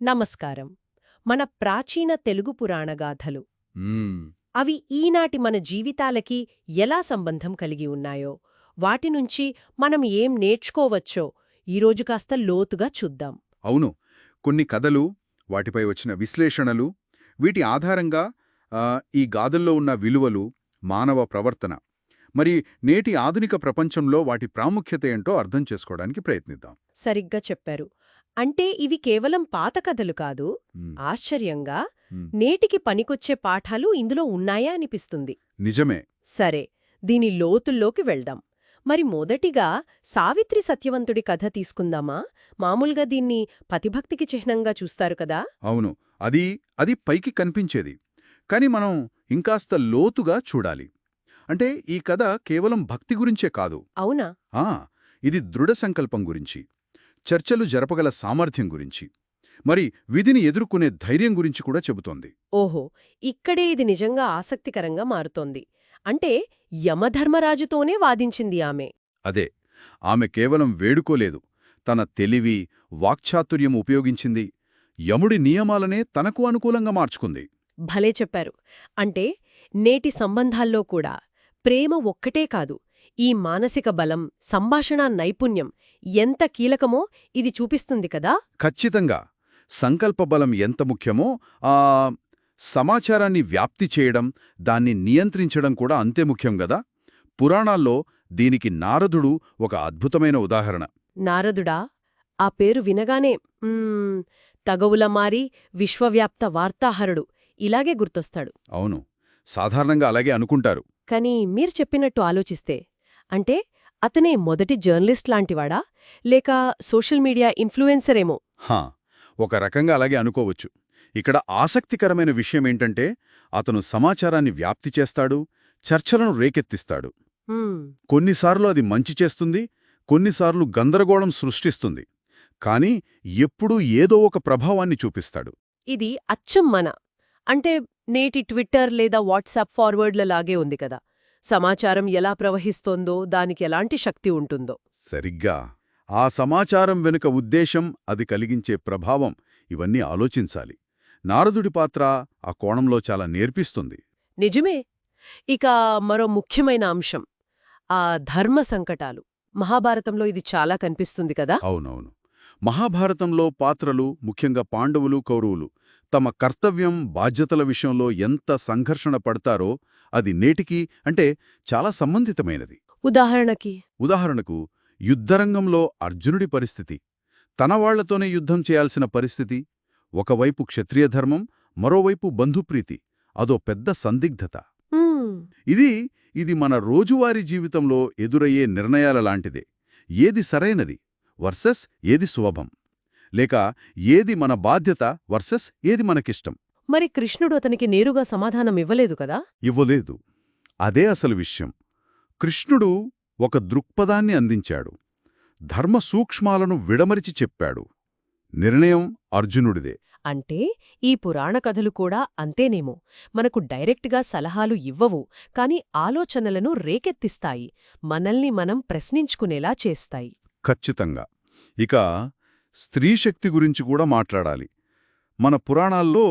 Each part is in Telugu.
నమస్కారం. మన ప్రాచీన తెలుగు పురాణగాథలు. అవి ఈనాటి మన జీవితాలకి ఎలా సంబంధం కలిగి ఉన్నాయో వాటి నుంచి మనం ఏం నేర్చుకోవచ్చో ఈరోజు కాస్త లోతుగా చూద్దాం. అవును. కొన్ని కథలు వాటిపై వచ్చిన విశ్లేషణలు వీటి ఆధారంగా ఆ, ఈ గాథల్లో ఉన్న విలువలు మానవ ప్రవర్తన. మరి నేటి ఆధునిక ప్రపంచంలో వాటి ప్రాముఖ్యత ఏంటో అర్థం చేసుకోవడానికి ప్రయత్నిద్దాం. సరిగ్గా చెప్పారు. అంటే ఇవి కేవలం పాత కథలు కాదు. ఆశ్చర్యంగా. నేటికి పనికొచ్చే పాఠాలు ఇందులో ఉన్నాయా అనిపిస్తుంది. నిజమే. సరే దీని లోతుల్లోకి వెళ్దాం. మరి మొదటిగా సావిత్రి సత్యవంతుడి కథ తీసుకుందామా? మామూలుగా దీన్ని పతిభక్తికి చిహ్నంగా చూస్తారు కదా. అవును అది అది పైకి కనిపించేది. కాని మనం ఇంకాస్త లోతుగా చూడాలి. అంటే ఈ కథ కేవలం భక్తి గురించే కాదు. అవునా? ఆ ఇది దృఢ సంకల్పం గురించి. చర్చలు జరపగల సామర్థ్యం గురించి. మరి విధిని ఎదుర్కొనే ధైర్యం గురించి కూడా చెబుతోంది. ఓహో ఇక్కడే ఇది నిజంగా ఆసక్తికరంగా మారుతోంది. అంటే యమధర్మరాజుతోనే వాదించింది ఆమె. అదే ఆమె కేవలం వేడుకోలేదు. తన తెలివి వాక్చాతుర్యం ఉపయోగించింది. యముడి నియమాలనే తనకు అనుకూలంగా మార్చుకుంది. భలే చెప్పారు. అంటే నేటి సంబంధాల్లో కూడా ప్రేమ ఒక్కటే కాదు ఈ మానసిక బలం సంభాషణ నైపుణ్యం ఎంత కీలకమో ఇది చూపిస్తుంది కదా? ఖచ్చితంగా. సంకల్పబలం ఎంత ముఖ్యమో ఆ సమాచారాన్ని వ్యాప్తి చేయడం దాన్ని నియంత్రించడం కూడా అంతే ముఖ్యం గదా పురాణాల్లో దీనికి నారదుడు ఒక అద్భుతమైన ఉదాహరణ. నారదుడా ఆ పేరు వినగానే తగవుల మారి విశ్వవ్యాప్త వార్తాహరుడు ఇలాగే గుర్తొస్తాడు. అవును. సాధారణంగా అలాగే అనుకుంటారు. కాని మీరు చెప్పినట్టు ఆలోచిస్తే అంటే అతనే మొదటి జర్నలిస్ట్ లాంటివాడా? లేక సోషల్ మీడియా ఇన్ఫ్లుయెన్సరేమో? హా ఒక రకంగా అలాగే అనుకోవచ్చు. ఇక్కడ ఆసక్తికరమైన విషయమేంటంటే అతను సమాచారాన్ని వ్యాప్తి చేస్తాడు చర్చలను రేకెత్తిస్తాడు. కొన్నిసార్లు అది మంచి చేస్తుంది కొన్నిసార్లు గందరగోళం సృష్టిస్తుంది. కాని ఎప్పుడూ ఏదో ఒక ప్రభావాన్ని చూపిస్తాడు. ఇది అచ్చం మన. అంటే నేటి ట్విట్టర్ లేదా వాట్సాప్ ఫార్వర్డ్లలాగే ఉంది కదా. సమాచారం ఎలా ప్రవహిస్తోందో దానికి ఎలాంటి శక్తి ఉంటుందో. సరిగ్గా. ఆ సమాచారం వెనుక ఉద్దేశం అది కలిగించే ప్రభావం ఇవన్నీ ఆలోచించాలి. నారదుడి పాత్ర ఆ కోణంలో చాలా నేర్పిస్తుంది. నిజమే. ఇక మరో ముఖ్యమైన అంశం. ఆ ధర్మ సంకటాలు. మహాభారతంలో ఇది చాలా కనిపిస్తుంది కదా? అవునవును. మహాభారతంలో పాత్రలు ముఖ్యంగా పాండవులు కౌరవులు తమ కర్తవ్యం బాధ్యతల విషయంలో ఎంత సంఘర్షణ పడతారో అది నేటికి అంటే చాలా సంబంధితమైనది. ఉదాహరణకి ఉదాహరణకు యుద్ధరంగంలో అర్జునుడి పరిస్థితి తన వాళ్ళతోనే యుద్ధం చేయాల్సిన పరిస్థితి ఒకవైపు క్షత్రియధర్మం మరోవైపు బంధుప్రీతి అదో పెద్ద సందిగ్ధత. ఇది ఇది మన రోజువారీ జీవితంలో ఎదురయ్యే నిర్ణయాల లాంటిదే. ఏది సరైనది వర్సెస్ ఏది సులభం లేక ఏది మన బాధ్యత వర్సెస్ ఏది మనకిష్టం? మరి కృష్ణుడు అతనికి నేరుగా సమాధానం ఇవ్వలేదు కదా? ఇవ్వలేదు. అదే అసలు విషయం. కృష్ణుడు ఒక దృక్పథాన్ని అందించాడు. ధర్మ సూక్ష్మాలను విడమరిచి చెప్పాడు. నిర్ణయం అర్జునుడిదే. అంటే ఈ పురాణ కథలు కూడా అంతేనేమో. మనకు డైరెక్ట్గా సలహాలు ఇవ్వవు కాని ఆలోచనలను రేకెత్తిస్తాయి. మనల్ని మనం ప్రశ్నించుకునేలా చేస్తాయి. ఖచ్చితంగా. ఇక స్త్రీశక్తి గురించి కూడా మాట్లాడాలి. మన పురాణాల్లో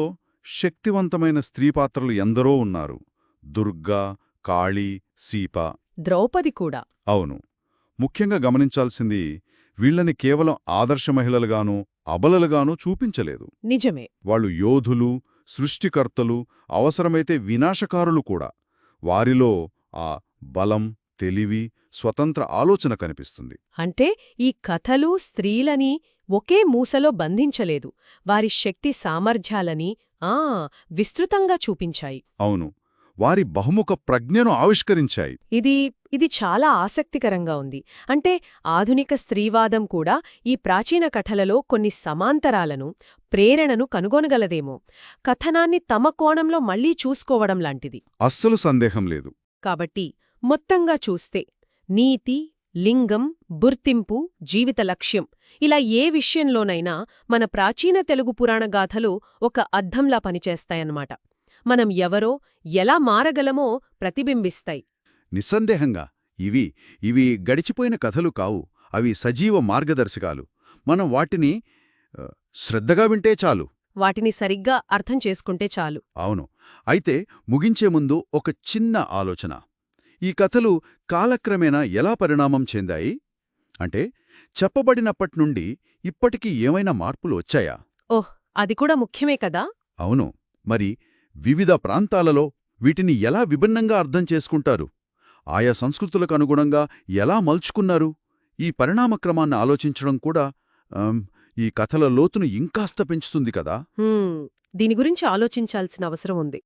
శక్తివంతమైన స్త్రీ పాత్రలు ఎందరో ఉన్నారు. దుర్గా కాళీ సీప ద్రౌపది కూడా. అవును. ముఖ్యంగా గమనించాల్సింది వీళ్ళని కేవలం ఆదర్శ మహిళలుగానూ అబలలుగానూ చూపించలేదు. నిజమే. వాళ్ళు యోధులు సృష్టికర్తలు అవసరమైతే వినాశకారులు కూడా. వారిలో ఆ బలం తెలివి స్వతంత్ర ఆలోచన కనిపిస్తుంది. అంటే ఈ కథలు స్త్రీలని ఒకే మూసలో బంధించలేదు. వారి శక్తి సామర్థ్యాలని ఆ విస్తృతంగా చూపించాయి. అవును. వారి బహుముఖ ప్రజ్ఞను ఆవిష్కరించాయి. ఇది ఇది చాలా ఆసక్తికరంగా ఉంది. అంటే ఆధునిక స్త్రీవాదం కూడా ఈ ప్రాచీన కథలలో కొన్ని సమాంతరాలను ప్రేరణను కనుగొనగలదేమో. కథనాన్ని తమ కోణంలో మళ్ళీ చూసుకోవడం లాంటిది. అస్సలు సందేహం లేదు. కాబట్టి మొత్తంగా చూస్తే నీతి లింగం గుర్తింపు జీవిత లక్ష్యం ఇలా ఏ విషయంలోనైనా మన ప్రాచీన తెలుగు పురాణగాథలు ఒక అద్దంలా పనిచేస్తాయన్నమాట. మనం ఎవరో ఎలా మారగలమో ప్రతిబింబిస్తాయి. నిస్సందేహంగా ఇవి ఇవి గడిచిపోయిన కథలు కావు అవి సజీవ మార్గదర్శకాలు. మనం వాటిని శ్రద్ధగా వింటే చాలు. వాటిని సరిగ్గా అర్థం చేసుకుంటే చాలు. అవును. అయితే ముగించే ముందు ఒక చిన్న ఆలోచన. ఈ కథలు కాలక్రమేణా ఎలా పరిణామం చెందాయి? అంటే చెప్పబడినప్పట్నుండి ఇప్పటికీ ఏమైనా మార్పులు వచ్చాయా? ఓహ్ అది కూడా ముఖ్యమే కదా? అవును. మరి వివిధ ప్రాంతాలలో వీటిని ఎలా విభిన్నంగా అర్థం చేసుకుంటారు? ఆయా సంస్కృతులకు అనుగుణంగా ఎలా మలుచుకున్నారు? ఈ పరిణామక్రమాన్ని ఆలోచించడం కూడా ఈ కథల లోతును ఇంకాస్త పెంచుతుంది కదా? దీని గురించి ఆలోచించాల్సిన అవసరం ఉంది.